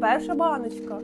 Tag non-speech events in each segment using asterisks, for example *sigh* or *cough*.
Перша баночка.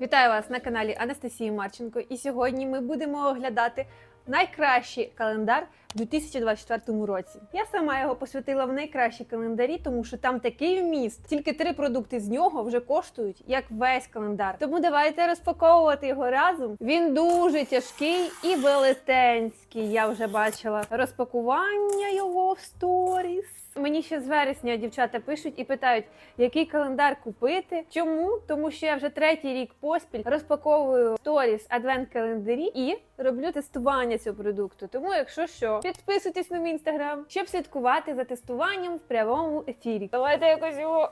Вітаю вас на каналі Анастасії Марченко. І сьогодні ми будемо оглядати найкращий календар у 2024 році. Я сама його посвятила в найкращі календарі, тому що там такий вміст. Тільки три продукти з нього вже коштують як весь календар. Тому давайте розпаковувати його разом. Він дуже тяжкий і велетенський. Я вже бачила розпакування його в сторіс. Мені ще з вересня дівчата пишуть і питають, який календар купити. Чому? Тому що я вже третій рік поспіль розпаковую сторіс адвент календарі і роблю тестування цього продукту. Тому, якщо що, підписуйтесь на мій інстаграм, щоб слідкувати за тестуванням в прямому ефірі. Давайте якось його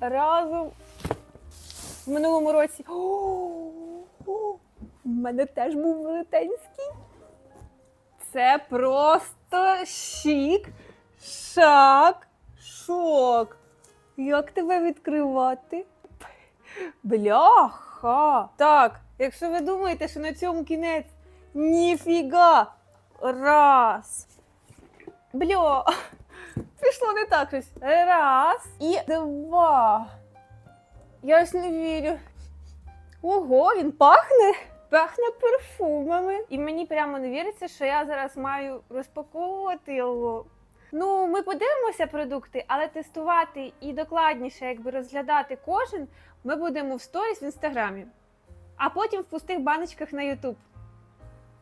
разом в минулому році. У мене теж був велетенський. Це просто шік. Шак, шок. Як тебе відкривати? Бляха. Так, якщо ви думаєте, що на цьому кінець ніфіга. Раз. Бля. Пішло не так щось. Раз і два. Я ось не вірю. Ого, він пахне. Пахне парфумами. І мені прямо не віриться, що я зараз маю розпаковувати його. Ну, ми подивимося продукти, але тестувати і докладніше, якби розглядати кожен, ми будемо в сторіс в інстаграмі, а потім в пустих баночках на Ютуб.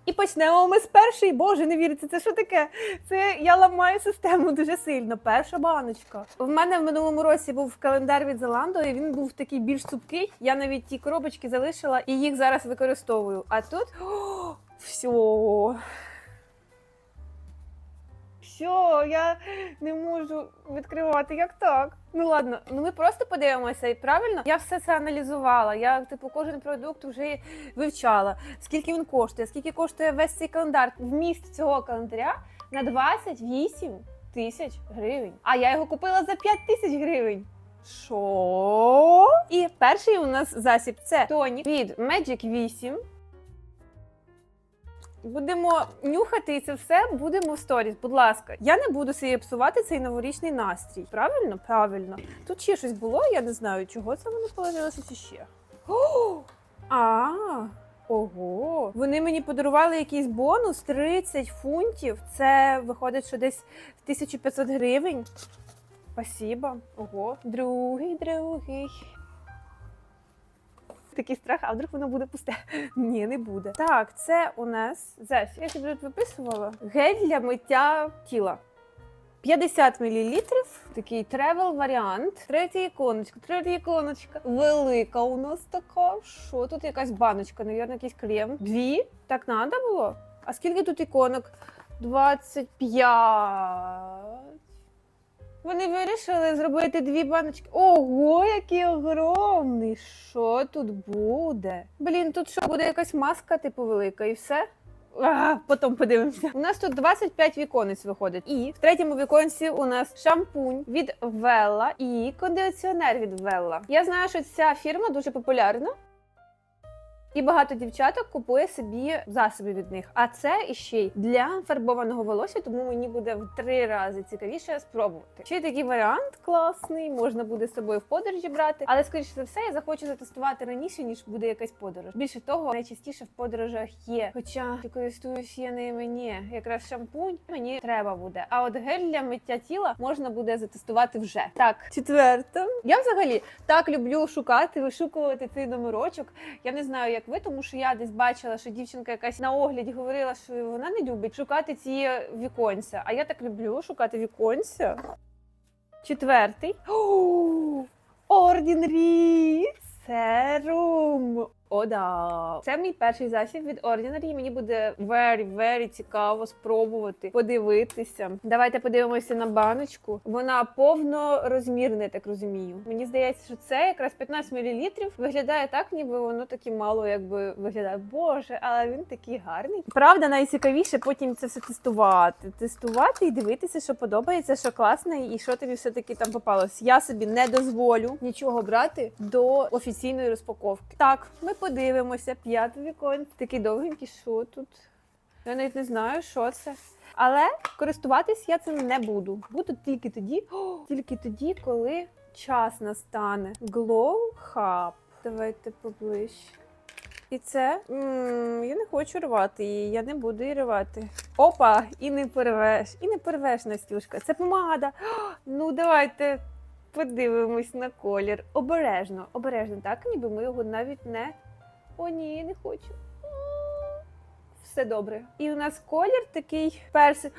І почнемо ми з першої. Боже, не віриться, це що таке? Це я ламаю систему дуже сильно. Перша баночка. В мене в минулому році був календар від Зеландо, і він був такий більш цупкий. Я навіть ті коробочки залишила і їх зараз використовую. А тут о, все. Все, я не можу відкривати. Як так? Ну ладно, ну ми просто подивимося, і правильно? Я все це аналізувала. Я типу кожен продукт вже вивчала. Скільки він коштує, скільки коштує весь цей календар. Вміст цього календаря на 28 тисяч гривень. А я його купила за 5 тисяч гривень. Що? І перший у нас засіб це тонік від Magic 8. Будемо нюхати і це все будемо в сторіс. Будь ласка, я не буду собі псувати цей новорічний настрій. Правильно? Правильно. Тут ще щось було, я не знаю, чого це воно положилося чи ще. А, ого. Вони мені подарували якийсь бонус 30 фунтів. Це виходить, що десь 1500 гривень. Спасибо. Ого. Другий, другий. Такий страх, а вдруг воно буде пусте. *laughs* Ні, не буде. Так, це у нас Зеф. Я собі тут виписувала. Гель для миття тіла. 50 мл, такий тревел варіант. Третя іконочка, третя іконочка. Велика у нас така. Що тут якась баночка, навірно, якийсь крем. Дві? Так треба було? А скільки тут іконок? 25. Вони вирішили зробити дві баночки. Ого, який огромний! Що тут буде? Блін, тут що буде якась маска, типу, велика, і все? А, потім подивимося. У нас тут 25 віконець виходить. І в третьому віконці у нас шампунь від Велла і кондиціонер від Велла. Я знаю, що ця фірма дуже популярна. І багато дівчаток купує собі засоби від них. А це іще й для фарбованого волосся, тому мені буде в три рази цікавіше спробувати. Ще такий варіант класний, можна буде з собою в подорожі брати, але скоріше за все я захочу затестувати раніше, ніж буде якась подорож. Більше того, найчастіше в подорожах є. Хоча користуюсь я ними ні, якраз шампунь мені треба буде. А от гель для миття тіла можна буде затестувати вже. Так, четверта. Я взагалі так люблю шукати, вишукувати цей номерочок. Я не знаю, як ви, тому що я десь бачила, що дівчинка якась на огляді говорила, що вона не любить шукати ці віконця. А я так люблю шукати віконця. Четвертий. *gasps* Ordinary серум. О, да. Це мій перший засіб від Ordinary. Мені буде very, very цікаво спробувати подивитися. Давайте подивимося на баночку. Вона повнорозмірна, так розумію. Мені здається, що це якраз 15 мл виглядає так, ніби воно таке мало, якби виглядає. Боже, але він такий гарний. Правда, найцікавіше потім це все тестувати. Тестувати і дивитися, що подобається, що класно, і що тобі все таки там попалось. Я собі не дозволю нічого брати до офіційної розпаковки. Так, ми подивимося. П'ятий вікон. Такий довгенький, що тут? Я навіть не знаю, що це. Але користуватись я цим не буду. Буду тільки тоді, *gasps* тільки тоді, коли час настане. Glow Hub. Давайте поближче. І це м, я не хочу рвати її, я не буду її рвати. Опа, і не порвеш, і не порвеш, Настюшка. Це помада. О, *gasps* Ну, давайте подивимось на колір. Обережно, обережно, так, ніби ми його навіть не. О, ні, не хочу. Все добре. І у нас колір такий персик.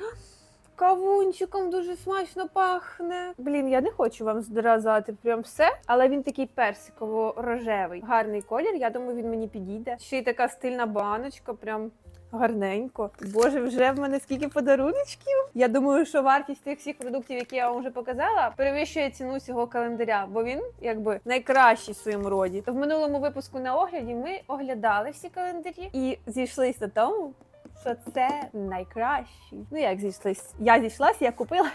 Кавунчиком дуже смачно пахне. Блін, я не хочу вам зразати прям все, але він такий персиково-рожевий. Гарний колір. Я думаю, він мені підійде. Ще й така стильна баночка, прям. Гарненько. Боже, вже в мене скільки подаруночків. Я думаю, що вартість тих всіх продуктів, які я вам вже показала, перевищує ціну цього календаря, бо він якби найкращий в своєму роді. То в минулому випуску на огляді ми оглядали всі календарі і зійшлися на тому, що це найкращий. Ну як зійшлись? Я зійшлась, я купила.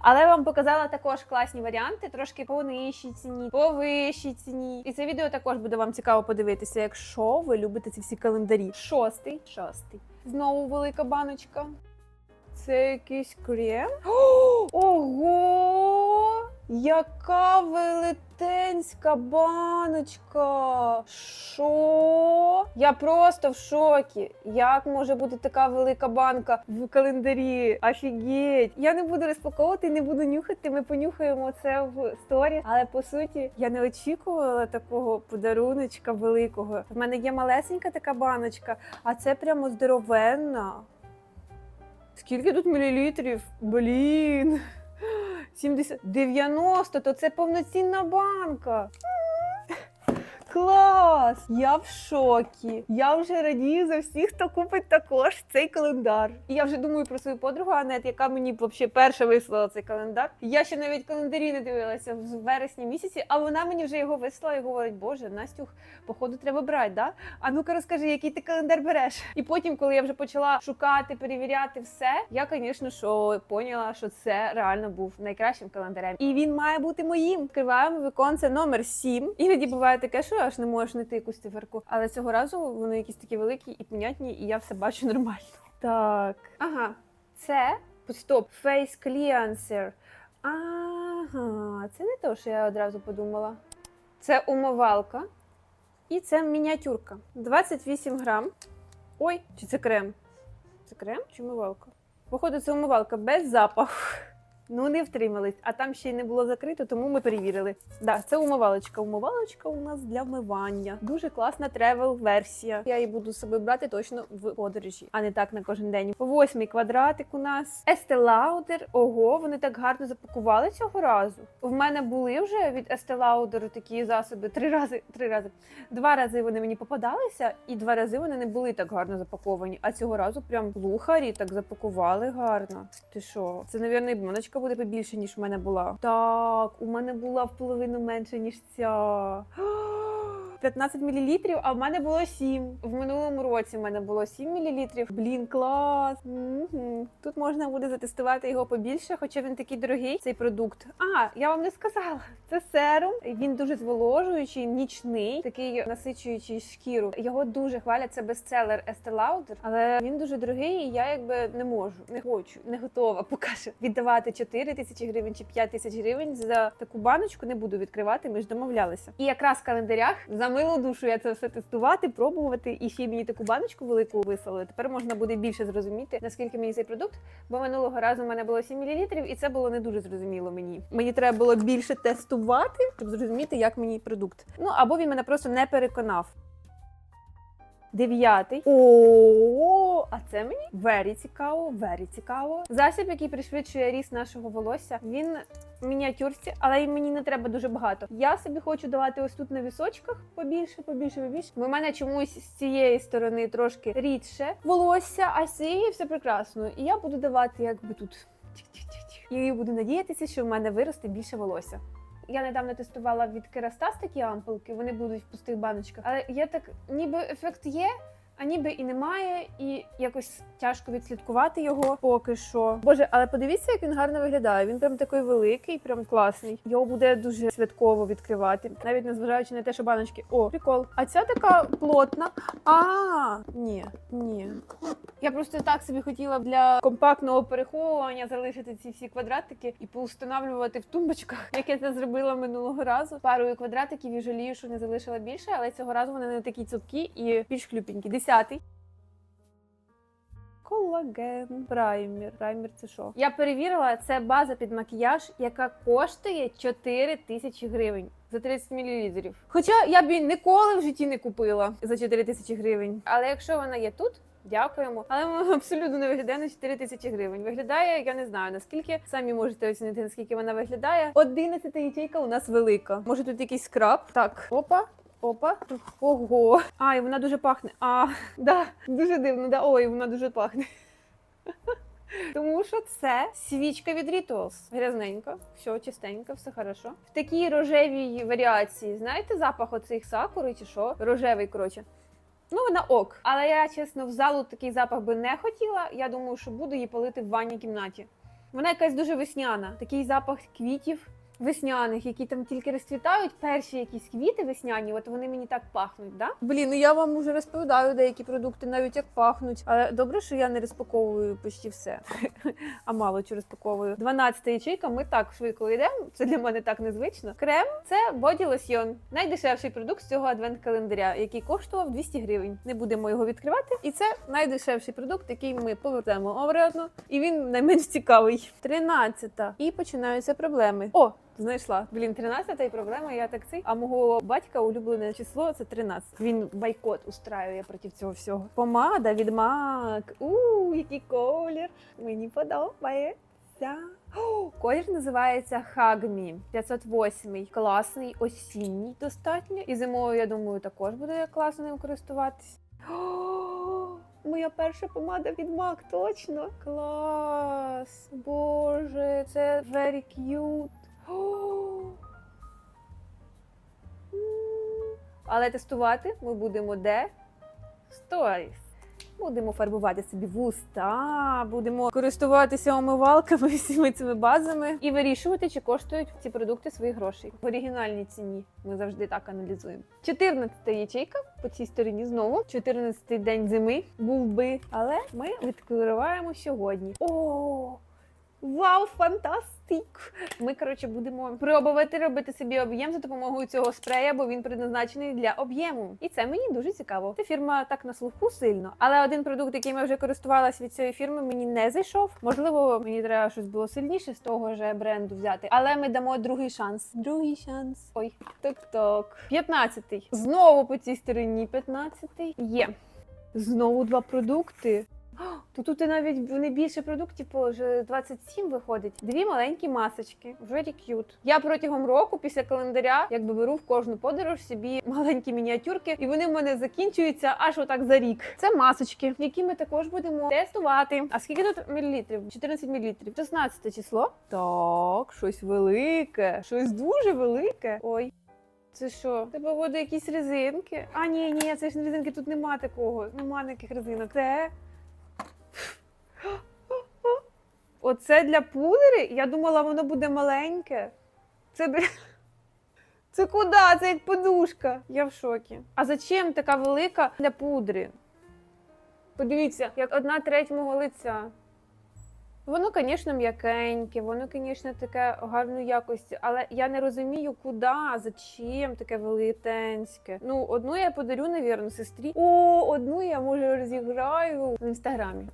Але вам показала також класні варіанти, трошки по нижчій ціні, по вищій ціні. І це відео також буде вам цікаво подивитися, якщо ви любите ці всі календарі. Шостий, шостий. Знову велика баночка. Це якийсь крем. *gasps* Ого! Яка велетенська баночка! Що? Я просто в шокі. Як може бути така велика банка в календарі? Офігеть! Я не буду розпаковувати, не буду нюхати. Ми понюхаємо це в сторі. Але по суті, я не очікувала такого подаруночка великого. В мене є малесенька така баночка, а це прямо здоровенна. Скільки тут мілілітрів? Блін. 70, 90, то це повноцінна банка. Клас! Я в шокі. Я вже радію за всіх, хто купить також цей календар. І я вже думаю про свою подругу Анет, яка мені взагалі перша вислала цей календар. Я ще навіть календарі не дивилася в вересні місяці, а вона мені вже його вислала і говорить: Боже, Настюх, походу, треба брати, да? А ну-ка розкажи, який ти календар береш. І потім, коли я вже почала шукати, перевіряти все, я, звісно, що поняла, що це реально був найкращим календарем. І він має бути моїм. Відкриваємо віконце номер 7. Іноді буває таке, що аж не можеш знайти якусь циферку. Але цього разу вони якісь такі великі і понятні, і я все бачу нормально. Так. Ага, це стоп, Face Cleanser. Ага, це не те, що я одразу подумала. Це умивалка. І це мініатюрка. 28 грам. Ой, чи це крем? Це крем чи умивалка? Походу, це умивалка без запаху. Ну, не втримались, а там ще й не було закрито, тому ми перевірили. Да, це умивалочка. Умивалочка у нас для вмивання. Дуже класна тревел-версія. Я її буду з собою брати точно в подорожі, а не так на кожен день. Восьмий квадратик у нас. Estee Lauder. Ого, вони так гарно запакували цього разу. В мене були вже від Estee Lauder такі засоби три рази. Три рази. Два рази вони мені попадалися, і два рази вони не були так гарно запаковані. А цього разу прям лухарі так запакували гарно. Ти що? Це, навірно, і баночка буде побільше, ніж в мене була. Так, у мене була в половину менше, ніж ця. 15 мл, а в мене було 7. В минулому році в мене було 7 мл. Блін, клас. Мгм. Тут можна буде затестувати його побільше, хоча він такий дорогий, цей продукт. А, я вам не сказала. Це серум. Він дуже зволожуючий, нічний, такий насичуючий шкіру. Його дуже хвалять. Це бестселер Estee Lauder, але він дуже дорогий, і я якби не можу, не хочу, не готова *laughs* поки що віддавати 4 тисячі гривень чи 5 тисяч гривень за таку баночку. Не буду відкривати. Ми ж домовлялися. І якраз в календарях за милу душу я це все тестувати, пробувати. І ще мені таку баночку велику вислали. Тепер можна буде більше зрозуміти, наскільки мені цей продукт. Бо минулого разу в мене було 7 мл, і це було не дуже зрозуміло мені. Мені треба було більше тестувати, щоб зрозуміти, як мені продукт. Ну або він мене просто не переконав. Дев'ятий. О, а це мені very цікаво, very цікаво. Засіб, який пришвидшує ріст нашого волосся. Він мініатюрці, але й мені не треба дуже багато. Я собі хочу давати ось тут на вісочках побільше, побільше, побільше. В мене чомусь з цієї сторони трошки рідше волосся, а з цієї все прекрасно. І я буду давати якби тут. І буду надіятися, що в мене виросте більше волосся. Я недавно тестувала від Керастас такі ампулки, вони будуть в пустих баночках. Але я так, ніби ефект є, а ніби і немає, і якось тяжко відслідкувати його поки що. Боже, але подивіться, як він гарно виглядає. Він прям такий великий, прям класний. Його буде дуже святково відкривати, навіть незважаючи на те, що баночки. О, прикол. А ця така плотна. А, ні, ні. Я просто так собі хотіла для компактного переховування залишити ці всі квадратики і поустанавлювати в тумбочках, *laughs* як я це зробила минулого разу. Парою квадратиків і жалію, що не залишила більше, але цього разу вони не такі цупкі і більш хлюпенькі. Десятий. Колаген. Праймер. Праймер це що? Я перевірила, це база під макіяж, яка коштує 4 тисячі гривень. За 30 мл. Хоча я б її ніколи в житті не купила за 4 тисячі гривень. Але якщо вона є тут, дякуємо. Але вона *laughs* абсолютно не виглядає на 4 тисячі гривень. Виглядає, я не знаю наскільки. Самі можете оцінити, наскільки вона виглядає. 11 ячейка у нас велика. Може тут якийсь скраб? Так, опа. Опа, ого. А, і вона дуже пахне. А, да, дуже дивно, да. Ой, вона дуже пахне. Тому що це свічка від Rituals. Грязненько, все чистенько, все хорошо. В такій рожевій варіації. Знаєте запах оцих сакури чи що? Рожевий, коротше. Ну, вона ок. Але я, чесно, в залу такий запах би не хотіла. Я думаю, що буду її палити в ванній кімнаті. Вона якась дуже весняна. Такий запах квітів весняних, які там тільки розцвітають. Перші якісь квіти весняні, от вони мені так пахнуть, да? Блін, ну я вам уже розповідаю деякі продукти, навіть як пахнуть. Але добре, що я не розпаковую почти все. *laughs* а мало чи розпаковую. 12 ячейка, ми так швидко йдемо. Це для мене так незвично. Крем це боді лосьйон. Найдешевший продукт з цього адвент-календаря, який коштував 200 гривень. Не будемо його відкривати. І це найдешевший продукт, який ми повертаємо обратно. І він найменш цікавий. 13. І починаються проблеми. О! Знайшла. Блін, 13 і проблема, я так цей. А мого батька улюблене число це 13. Він бойкот устраює проти цього всього. Помада від MAC. У, який колір. Мені подобається. Колір називається Hagmi 508. Класний, осінній достатньо. І зимою, я думаю, також буде класно ним користуватись. О, Моя перша помада від MAC, точно. Клас. Боже, це very cute. *gasps* Але тестувати ми будемо де? Stories. Будемо фарбувати собі вуста, будемо користуватися омивалками *laughs* всіми цими базами і вирішувати, чи коштують ці продукти свої гроші. В оригінальній ціні ми завжди так аналізуємо. 14 ячейка по цій стороні знову. 14-й день зими був би, але ми відкриваємо сьогодні. О! Вау, фантастик! Ми, коротше, будемо пробувати робити собі об'єм за допомогою цього спрея, бо він предназначений для об'єму. І це мені дуже цікаво. Ця фірма так на слуху сильно. Але один продукт, який ми вже користувалися від цієї фірми, мені не зайшов. Можливо, мені треба щось було сильніше з того ж бренду взяти. Але ми дамо другий шанс. Другий шанс. Ой, ток-ток. 15-й. Знову по цій стороні 15-й. Є. Знову два продукти. То тут і навіть не більше продуктів, вже 27 виходить. Дві маленькі масочки. Very cute. Я протягом року після календаря якби беру в кожну подорож собі маленькі мініатюрки, і вони в мене закінчуються аж отак за рік. Це масочки, які ми також будемо тестувати. А скільки тут мілілітрів? 14 мілілітрів. 16 число. Так, щось велике, щось дуже велике. Ой. Це що? Тебе води якісь резинки? А ні, ні, це ж не резинки, тут нема такого. Нема ніяких резинок. Це Оце для пудри? Я думала, воно буде маленьке. Це Це куди? Це як подушка. Я в шокі. А зачем така велика для пудри? Подивіться, як одна треть мого лиця. Воно, звісно, м'якеньке, воно, звісно, таке гарної якості, але я не розумію, куди, зачем таке велетенське. Ну, одну я подарю, навірно, сестрі. О, одну я може розіграю в інстаграмі.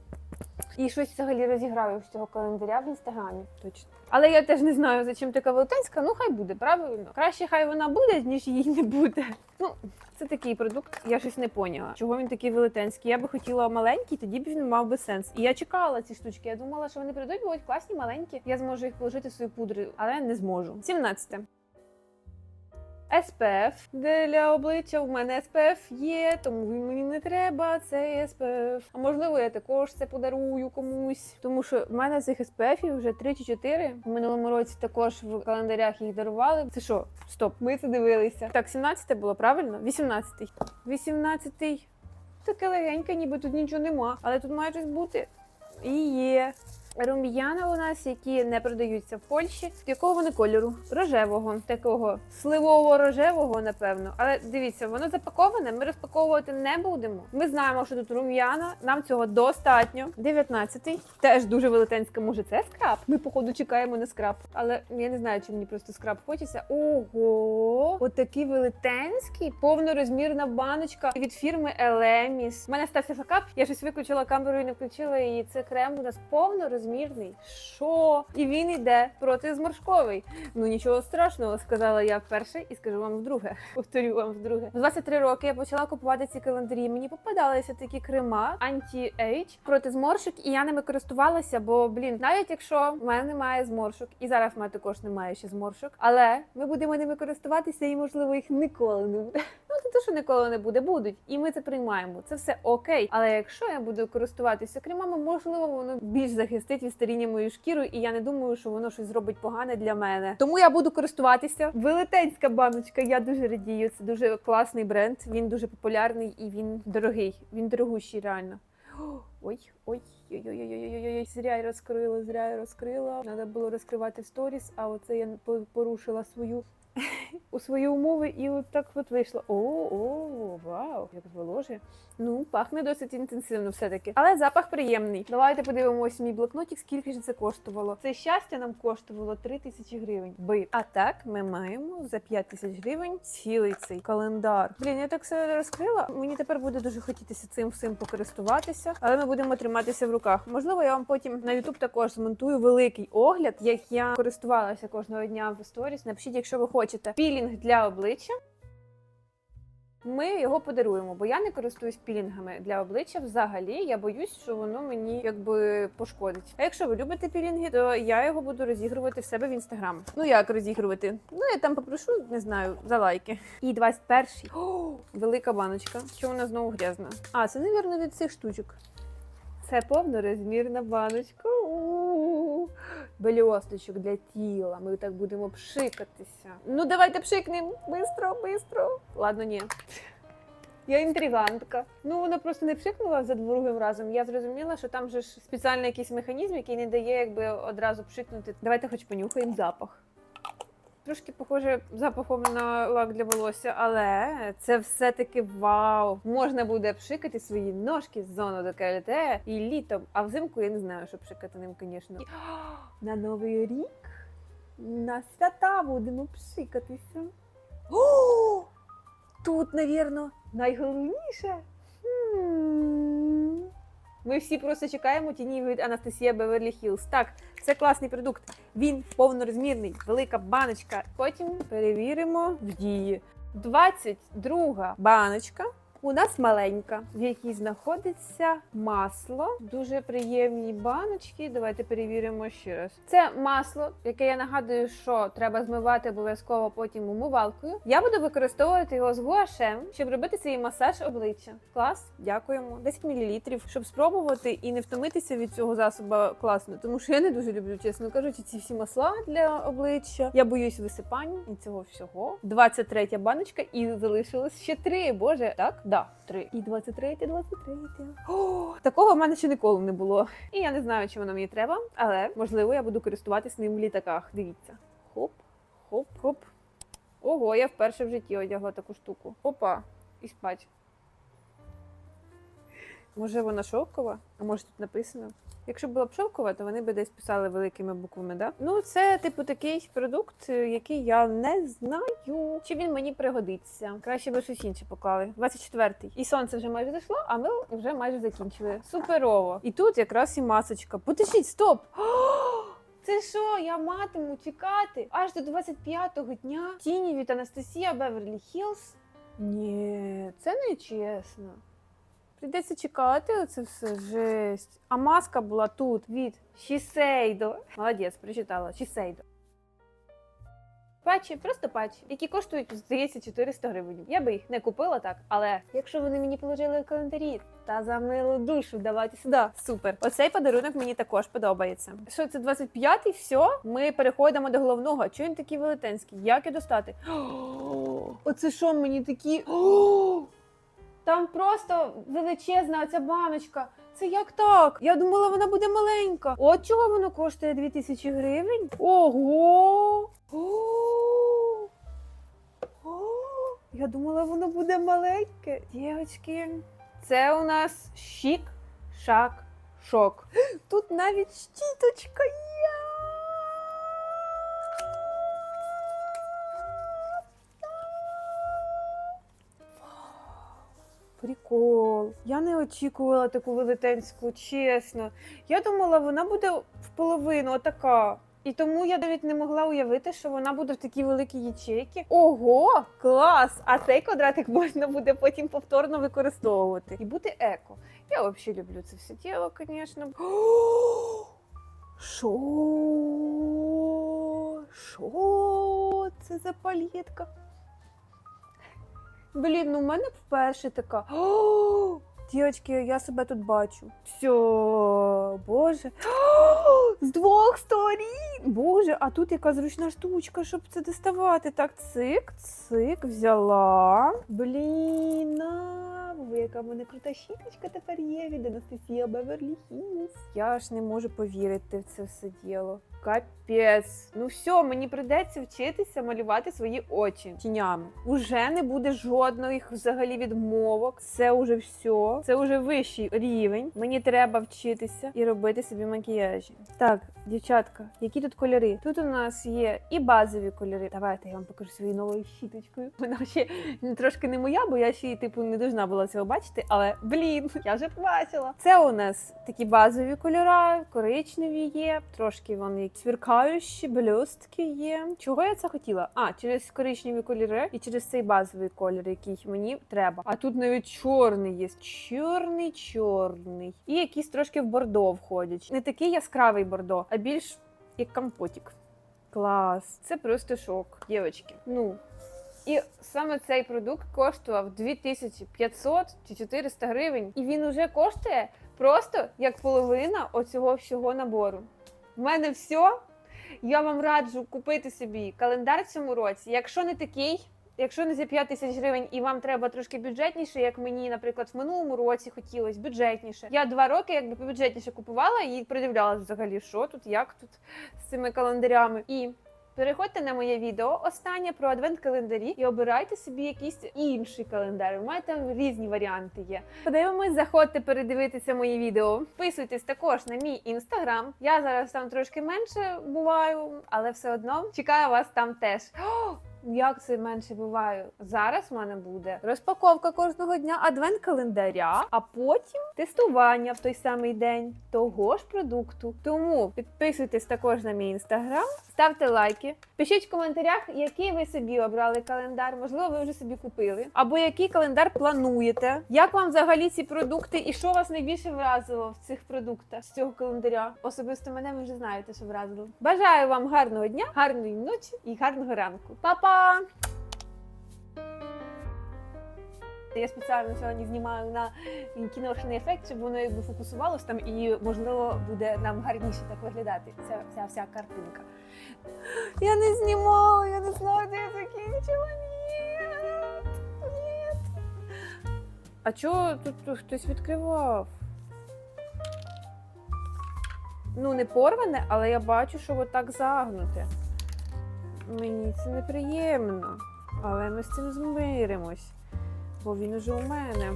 І щось взагалі розіграю з цього календаря в інстаграмі. Точно. Але я теж не знаю, за чим така велетенська. Ну хай буде, правильно. Краще хай вона буде, ніж її не буде. Ну, це такий продукт, я щось не поняла. Чого він такий велетенський? Я би хотіла маленький, тоді б він мав би сенс. І я чекала ці штучки. Я думала, що вони прийдуть, будуть класні, маленькі. Я зможу їх положити в свої пудри, але не зможу. 17. SPF для обличчя. У мене SPF є, тому він мені не треба. Цей SPF. А можливо, я також це подарую комусь. Тому що в мене цих SPF вже 3 чи 4. В минулому році також в календарях їх дарували. Це що? Стоп, ми це дивилися. Так, 17 було правильно? 18. 18. Таке легеньке, ніби тут нічого нема. Але тут має щось бути. І є. Рум'яна у нас, які не продаються в Польщі. Якого вони кольору? Рожевого, такого сливово-рожевого, напевно. Але дивіться, воно запаковане. Ми розпаковувати не будемо. Ми знаємо, що тут рум'яна. Нам цього достатньо. 19-й. Теж дуже велетенська. Може, це скраб? Ми, походу, чекаємо на скраб. Але я не знаю, чи мені просто скраб хочеться. Ого! Отакий велетенський, повнорозмірна баночка від фірми Елеміс. У мене стався факап. Я щось виключила камеру і не включила її. Це крем у нас повнорозмірний. Що? І він йде протизморшковий. Ну нічого страшного, сказала я вперше і скажу вам вдруге. *laughs* Повторю вам вдруге. В 23 роки я почала купувати ці календарі. Мені попадалися такі крема анті-ейдж проти зморшок, і я ними користувалася. Бо блін, навіть якщо в мене немає зморшок, і зараз в мене також немає ще зморшок, але ми будемо ними користуватися, і можливо їх ніколи не буде. Ну це те, що ніколи не буде, будуть, і ми це приймаємо. Це все окей. Але якщо я буду користуватися кремами, можливо, воно більш захистить від старіння мою шкіру, і я не думаю, що воно щось зробить погане для мене. Тому я буду користуватися. Велетенська баночка. Я дуже радію. Це дуже класний бренд. Він дуже популярний і він дорогий. Він дорогущий, реально. *gasps* Ой, ой, ой, ой, ой, ой, ой, ой, зря я розкрила, зря я розкрила. Треба було розкривати сторіс, а оце я порушила свою у свої умови, і от так от вийшло. О, о, вау, як зволожує. Ну, пахне досить інтенсивно все-таки. Але запах приємний. Давайте подивимось мій блокнотик, скільки ж це коштувало. Це щастя нам коштувало 3 тисячі гривень. Бит. А так ми маємо за 5 тисяч гривень цілий цей календар. Блін, я так все розкрила. Мені тепер буде дуже хотітися цим всім покористуватися, але ми будемо триматися в руках. Можливо, я вам потім на YouTube також змонтую великий огляд, як я користувалася кожного дня в сторіс. Напишіть, якщо ви хочете пілінг для обличчя. Ми його подаруємо, бо я не користуюсь пілінгами для обличчя. Взагалі, я боюсь, що воно мені якби пошкодить. А якщо ви любите пілінги, то я його буду розігрувати в себе в інстаграм. Ну як розігрувати? Ну я там попрошу, не знаю, за лайки. І 21-й. О, велика баночка. Що вона знову грязна? А, це, навірно, від цих штучок. Це повнорозмірна баночка. У-у-у. Для тіла. Ми так будемо пшикатися. Ну, давайте пшикнемо. Бистро, бистро. Ладно, ні. Я інтригантка. Ну, вона просто не пшикнула за другим разом. Я зрозуміла, що там же ж спеціальний якийсь механізм, який не дає якби одразу пшикнути. Давайте хоч понюхаємо запах. Трошки похоже запахом на лак для волосся, але це все-таки вау! Можна буде пшикати свої ножки з зону до декольте і літом. А взимку я не знаю, що пшикати ним, звісно. На новий рік на свята будемо пшикатися. О! Тут, навірно, найголовніше. Хм. Ми всі просто чекаємо тіні від Анастасія Беверлі Хілз. Так, це класний продукт. Він повнорозмірний, велика баночка. Потім перевіримо в дії. 22 баночка. У нас маленька, в якій знаходиться масло. Дуже приємні баночки. Давайте перевіримо ще раз. Це масло, яке я нагадую, що треба змивати обов'язково потім умивалкою. Я буду використовувати його з гуашем, щоб робити свій масаж обличчя. Клас, дякуємо. 10 мл, щоб спробувати і не втомитися від цього засобу класно, тому що я не дуже люблю, чесно кажучи, ці всі масла для обличчя. Я боюсь висипань і цього всього. 23 баночка, і залишилось ще три. Боже, так? Да, три. І 23, 23. О, такого в мене ще ніколи не було. І я не знаю, чи воно мені треба, але можливо я буду користуватись ним в літаках. Дивіться. Хоп, хоп, хоп. Ого, я вперше в житті одягла таку штуку. Опа, і спать. Може вона шовкова? А може тут написано? Якщо була б шовкова, то вони б десь писали великими буквами, да? Ну, це типу такий продукт, е, який я не знаю, чи він мені пригодиться. Краще би щось інше поклали. 24-й. І сонце вже майже зайшло, а ми вже майже закінчили. Суперово. І тут якраз і масочка. Подождіть, стоп! Це що, я матиму чекати аж до 25-го дня тіні від Анастасія Беверлі Хілз? Ні, це не чесно. Прийдеться чекати оце все жесть. А маска була тут від Шісейдо. Молодець, прочитала. Шісейдо. Патчі, просто патчі, які коштують, здається, 400 гривень. Я би їх не купила так, але якщо вони мені положили в календарі та за милу душу, давайте сюди. Супер. Оцей подарунок мені також подобається. Що це 25-й? Все, ми переходимо до головного. Чого він такий велетенський? Як його достати? *gasps* Оце що мені такі? *gasps* Там просто величезна оця баночка. Це як так? Я думала, вона буде маленька. От чого воно коштує 2000 гривень? Ого! О! О! Я думала, воно буде маленьке. Дівчатки, це у нас щік, шак, шок. Тут навіть щіточка є. Прикол. Я не очікувала таку велетенську, чесно. Я думала, вона буде в половину отака. І тому я навіть не могла уявити, що вона буде в такій великій ячейці. Ого, клас! А цей квадратик можна буде потім повторно використовувати і бути еко. Я взагалі люблю це все діло, звісно. Що? Що це за палітка? Блін, ну в мене вперше така. О, Дівчатки, я себе тут бачу. Все, боже. З двох сторін. Боже, а тут яка зручна штучка, щоб це доставати. Так, цик, цик, взяла. Блін, на, яка в мене крута щіточка тепер є від Анастасія Беверлі Хілз. Я ж не можу повірити в це все діло. Капець. Ну все, мені прийдеться вчитися малювати свої очі тінями. Уже не буде жодних взагалі відмовок. Це уже все. Це вже вищий рівень. Мені треба вчитися і робити собі макіяжі. Так, дівчатка, які тут кольори? Тут у нас є і базові кольори. Давайте я вам покажу своєю новою щіточкою. Вона ще трошки не моя, бо я ще типу не должна була цього бачити. Але блін, *laughs* я вже побачила. Це у нас такі базові кольори, коричневі є, трошки вони сверкаючі, блістки є. Чого я це хотіла? А, через коричневі кольори і через цей базовий колір, який мені треба. А тут навіть чорний є. Чорний, чорний. І якісь трошки в бордо входять. Не такий яскравий бордо, а більш як компотик. Клас, це просто шок, дівчатки. Ну. І саме цей продукт коштував 2500 чи 400 гривень, і він уже коштує просто як половина оцього всього набору. В мене все. Я вам раджу купити собі календар в цьому році. Якщо не такий, якщо не за 5 тисяч гривень і вам треба трошки бюджетніше, як мені, наприклад, в минулому році хотілося бюджетніше. Я два роки якби побюджетніше купувала і придивлялася взагалі, що тут, як тут з цими календарями. І Переходьте на моє відео останнє про адвент-календарі і обирайте собі якийсь інший календар. У мене там різні варіанти є. Подивимось, заходьте передивитися мої відео. Вписуйтесь також на мій інстаграм. Я зараз там трошки менше буваю, але все одно чекаю вас там теж. О, як це менше буваю? Зараз в мене буде розпаковка кожного дня адвент-календаря, а потім тестування в той самий день того ж продукту. Тому підписуйтесь також на мій інстаграм, ставте лайки, пишіть в коментарях, який ви собі обрали календар. Можливо, ви вже собі купили, або який календар плануєте. Як вам взагалі ці продукти і що вас найбільше вразило в цих продуктах з цього календаря? Особисто мене ви вже знаєте, що вразило. Бажаю вам гарного дня, гарної ночі і гарного ранку. Па-па! Я спеціально сьогодні знімаю на кіношний ефект, щоб воно якби фокусувалось там і можливо буде нам гарніше так виглядати. Ця вся вся картинка. Я не знімала, я не знала, де я закінчила. Ні. Ні. А чого тут, тут хтось відкривав? Ну, не порване, але я бачу, що отак загнуте. Мені це неприємно, але ми з цим змиримось, бо він уже у мене.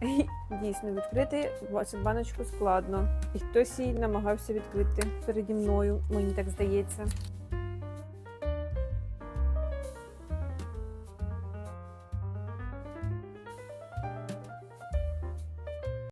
*laughs* Дійсно, відкрити цю баночку складно. І хтось її намагався відкрити переді мною, мені так здається.